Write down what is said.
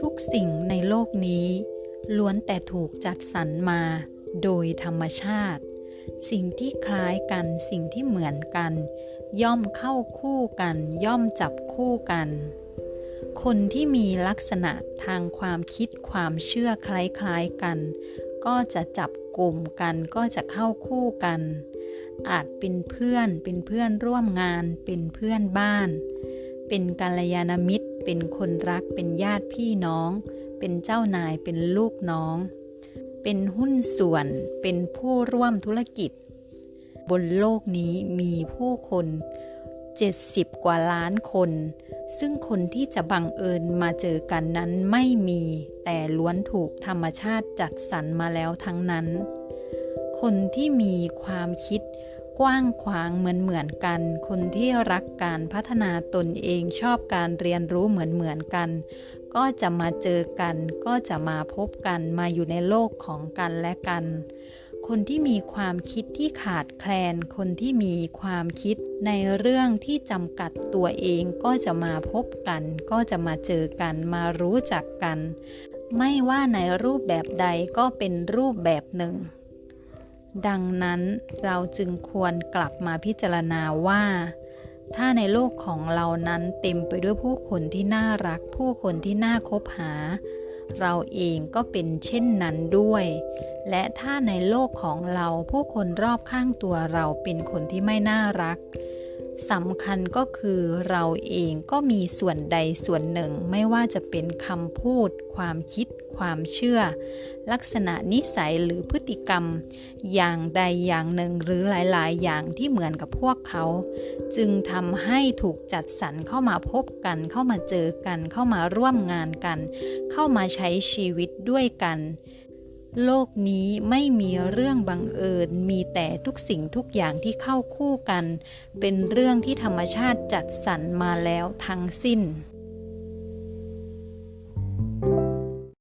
ทุกสิ่งในโลกนี้ ล้วนแต่ถูกจัดสรรมาโดยธรรมชาติ สิ่งที่คล้ายกันสิ่งที่เหมือนกัน ย่อมเข้าคู่กัน ย่อมจับคู่กัน คนที่มีลักษณะทางความคิดความเชื่อคล้ายๆกัน ก็จะจับกลุ่มกันก็จะเข้าคู่กัน อาจเป็นเพื่อนเป็นเพื่อนร่วมงาน เป็นเพื่อนบ้าน เป็นกัลยาณมิตร เป็นคนรักเป็นญาติพี่น้อง เป็นเจ้านายเป็นลูกน้อง เป็นหุ้นส่วนเป็นผู้ร่วมธุรกิจ บนโลกนี้มีผู้คน 70 กว่าล้านคน ซึ่งคนที่จะบังเอิญมาเจอกันนั้นไม่มี แต่ล้วนถูกธรรมชาติจัดสรรมาแล้วทั้งนั้น คนที่มีความคิด กว้างขวางเหมือนเหมือนกัน คนที่รักการพัฒนาตนเองชอบการเรียนรู้เหมือนเหมือนกัน ก็จะมาเจอกัน ก็จะมาพบกันมาอยู่ในโลกของกันและกัน คนที่มีความคิดที่ขาดแคลน คนที่มีความคิดในเรื่องที่จำกัดตัวเองก็จะมาพบกัน ก็จะมาเจอกันมารู้จักกัน ไม่ว่าในรูปแบบใดก็เป็นรูปแบบหนึ่ง ดังนั้นเราจึงควรกลับมาพิจารณาว่า ถ้าในโลกของเรานั้นเต็มไปด้วยผู้คนที่น่ารัก ผู้คนที่น่าคบหา เราเองก็เป็นเช่นนั้นด้วย และถ้าในโลกของเราผู้คนรอบข้างตัวเราเป็นคนที่ไม่น่ารัก สำคัญก็คือเราเองก็มีส่วนใดส่วนหนึ่งไม่ว่าจะเป็นคำพูด ความคิด ความเชื่อ ลักษณะนิสัยหรือพฤติกรรม อย่างใดอย่างหนึ่งหรือหลาย ๆ อย่างที่เหมือนกับพวกเขา จึงทำให้ถูกจัดสรรเข้ามาพบกัน เข้ามาเจอกัน เข้ามาร่วมงานกัน เข้ามาใช้ชีวิตด้วยกัน โลกนี้ไม่มีเรื่องบังเอิญ มีแต่ทุกสิ่งทุกอย่างที่เข้าคู่กัน เป็นเรื่องที่ธรรมชาติจัดสรรมาแล้วทั้งสิ้น